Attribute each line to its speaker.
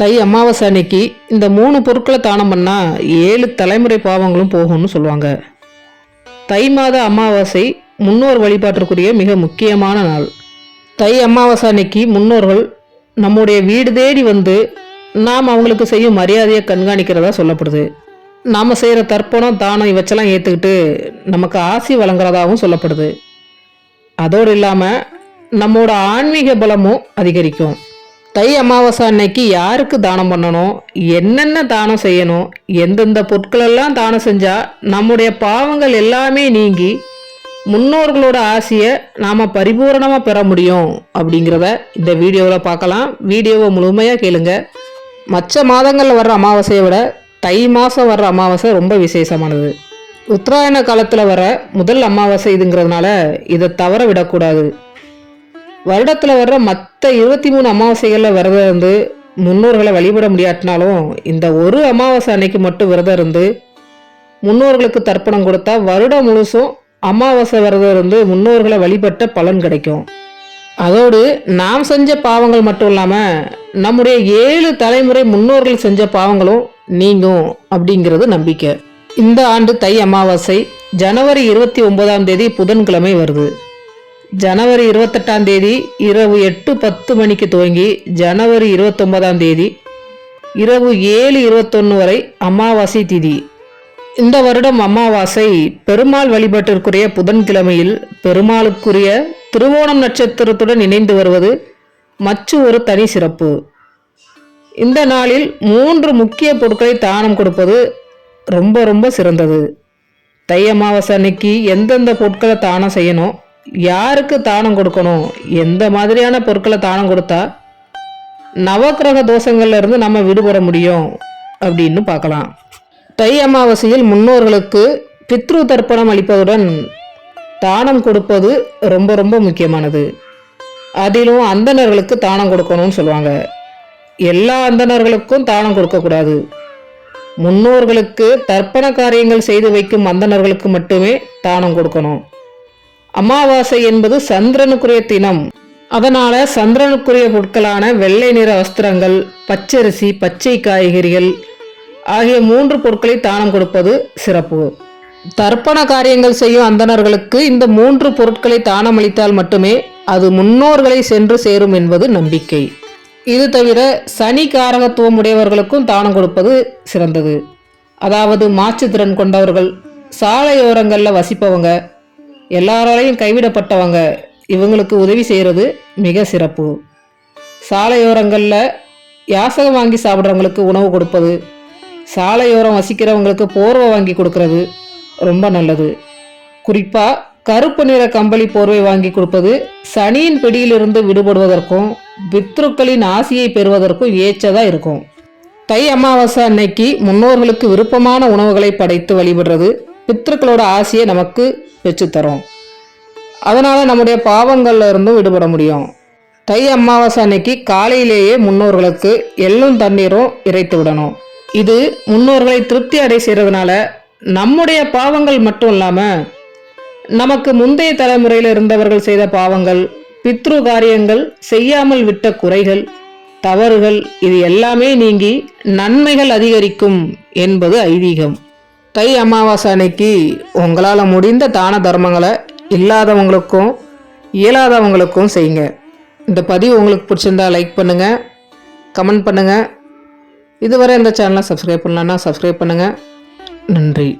Speaker 1: தை அமாவாசை அன்னைக்கு இந்த மூணு பொருட்களை தானம் பண்ணால் ஏழு தலைமுறை பாவங்களும் போகும்னு சொல்லுவாங்க. தை மாத அமாவாசை முன்னோர் வழிபாட்டிற்குரிய மிக முக்கியமான நாள். தை அமாவாசை அன்னைக்கு முன்னோர்கள் நம்முடைய வீடு தேடி வந்து நாம் அவங்களுக்கு செய்யும் மரியாதையை கண்காணிக்கிறதா சொல்லப்படுது. நாம் செய்கிற தர்ப்பணம் தானம் இவச்செல்லாம் ஏற்றுக்கிட்டு நமக்கு ஆசி வழங்குறதாகவும் சொல்லப்படுது. அதோடு இல்லாமல் நம்மோட ஆன்மீக பலமும் அதிகரிக்கும். தை அமாவாசை அன்னைக்கு யாருக்கு தானம் பண்ணணும்? என்னென்ன தானம் செய்யணும்? எந்தெந்த பொருட்களெல்லாம் தானம் செஞ்சால் நம்முடைய பாவங்கள் எல்லாமே நீங்கி முன்னோர்களோட ஆசையை நாம் பரிபூரணமாக பெற முடியும் அப்படிங்கிறத இந்த வீடியோவில் பார்க்கலாம். வீடியோவை முழுமையாக கேளுங்க. மற்ற மாதங்களில் வர்ற அமாவாசையை விட தை மாதம் வர்ற அமாவாசை ரொம்ப விசேஷமானது. உத்தராயண காலத்தில் வர முதல் அமாவாசை இதுங்கிறதுனால இதை தவற விடக்கூடாது. வருடத்தில் வர்ற மற்ற இருபத்தி மூணு அமாவாசைகளில் விரதம் இருந்து முன்னோர்களை வழிபட முடியாட்டினாலும் இந்த ஒரு அமாவாசை அன்னைக்கு மட்டும் விரதம் இருந்து முன்னோர்களுக்கு தர்ப்பணம் கொடுத்தா வருடம் முழுசும் அமாவாசை விரதம் இருந்து முன்னோர்களை வழிபட்ட பலன் கிடைக்கும். அதோடு நாம் செஞ்ச பாவங்கள் மட்டும் இல்லாமல் நம்முடைய ஏழு தலைமுறை முன்னோர்கள் செஞ்ச பாவங்களும் நீங்கும் அப்படிங்கிறது நம்பிக்கை. இந்த ஆண்டு தை அமாவாசை ஜனவரி இருபத்தி ஒன்பதாம் தேதி புதன்கிழமை வருது. ஜனவரி இருபத்தெட்டாம் தேதி இரவு எட்டு பத்து மணிக்கு துவங்கி ஜனவரி இருபத்தொன்பதாம் தேதி இரவு ஏழு இருபத்தொன்று வரை அமாவாசை திதி. இந்த வருடம் அமாவாசை பெருமாள் வழிபாட்டிற்குரிய புதன்கிழமையில் பெருமாளுக்குரிய திருவோணம் நட்சத்திரத்துடன் இணைந்து வருவது மற்ற ஒரு தனி சிறப்பு. இந்த நாளில் மூன்று முக்கிய பொருட்களை தானம் கொடுப்பது ரொம்ப ரொம்ப சிறந்தது. தை அமாவாசை அன்னைக்கு எந்தெந்த பொருட்களை தானம் செய்யணும் யாருக்கு தானம் கொடுக்கணும்? எந்த மாதிரியான பொருட்களை தானம் கொடுத்தா நவக்கிரக தோஷங்கள்ல இருந்து நம்ம விடுபட முடியும் அப்படின்னு பார்க்கலாம். தை அமாவாசையில் முன்னோர்களுக்கு பித்ரு தர்ப்பணம் அளிப்பதுடன் தானம் கொடுப்பது ரொம்ப ரொம்ப முக்கியமானது. அதிலும் அந்தணர்களுக்கு தானம் கொடுக்கணும்னு சொல்லுவாங்க. எல்லா அந்தணர்களுக்கும் தானம் கொடுக்கக்கூடாது. முன்னோர்களுக்கு தர்ப்பண காரியங்கள் செய்து வைக்கும் அந்தணர்களுக்கு மட்டுமே தானம் கொடுக்கணும். அமாவாசை என்பது சந்திரனுக்குரிய தினம். அதனால சந்திரனுக்குரிய பொருட்களான வெள்ளை நிற வஸ்திரங்கள் பச்சரிசி பச்சை காய்கறிகள் ஆகிய மூன்று பொருட்களை தானம் கொடுப்பது சிறப்பு. தர்ப்பண காரியங்கள் செய்யும் அந்தணர்களுக்கு இந்த மூன்று பொருட்களை தானம் அளித்தால் மட்டுமே அது முன்னோர்களை சென்று சேரும் என்பது நம்பிக்கை. இது தவிர சனி காரகத்துவம் உடையவர்களுக்கும் தானம் கொடுப்பது சிறந்தது. அதாவது மாற்றுத்திறன் கொண்டவர்கள் சாலையோரங்களில் வசிப்பவங்க எல்லாராலையும் கைவிடப்பட்டவங்க இவங்களுக்கு உதவி செய்கிறது மிக சிறப்பு. சாலையோரங்களில் யாசகம் வாங்கி சாப்பிட்றவங்களுக்கு உணவு கொடுப்பது சாலையோரம் வசிக்கிறவங்களுக்கு போர்வை வாங்கி கொடுக்கறது ரொம்ப நல்லது. குறிப்பாக கருப்பு நிற கம்பளி போர்வை வாங்கி கொடுப்பது சனியின் பிடியிலிருந்து விடுபடுவதற்கும் பித்ருக்களின் ஆசையை பெறுவதற்கும் ஏச்சதாக இருக்கும். தை அமாவாசை அன்னைக்கு முன்னோர்களுக்கு விருப்பமான உணவுகளை படைத்து வழிபடுறது பித்ருக்களோட ஆசையை நமக்கு வச்சு தரும் அதனால் நம்முடைய பாவங்கள்ல இருந்தும் விடுபட முடியும். தை அமாவாசை அன்னைக்கு காலையிலேயே முன்னோர்களுக்கு எள்ளும் தண்ணீரும் இறைத்து விடணும். இது முன்னோர்களை திருப்தி அடை செய்கிறதுனால நம்முடைய பாவங்கள் மட்டும் இல்லாமல் நமக்கு முந்தைய தலைமுறையில் இருந்தவர்கள் செய்த பாவங்கள் பித்ரு காரியங்கள் செய்யாமல் விட்ட குறைகள் தவறுகள் இது எல்லாமே நீங்கி நன்மைகள் அதிகரிக்கும் என்பது ஐதீகம். தை அமாவாசை அன்னைக்கு உங்களால் முடிந்த தான தர்மங்களை இல்லாதவங்களுக்கும் இயலாதவங்களுக்கும் செய்யுங்க. இந்த பதிவு உங்களுக்கு பிடிச்சிருந்தா லைக் பண்ணுங்கள் கமெண்ட் பண்ணுங்கள் இதுவரை இந்த சேனலை சப்ஸ்கிரைப் பண்ணலன்னா சப்ஸ்கிரைப் பண்ணுங்கள் நன்றி.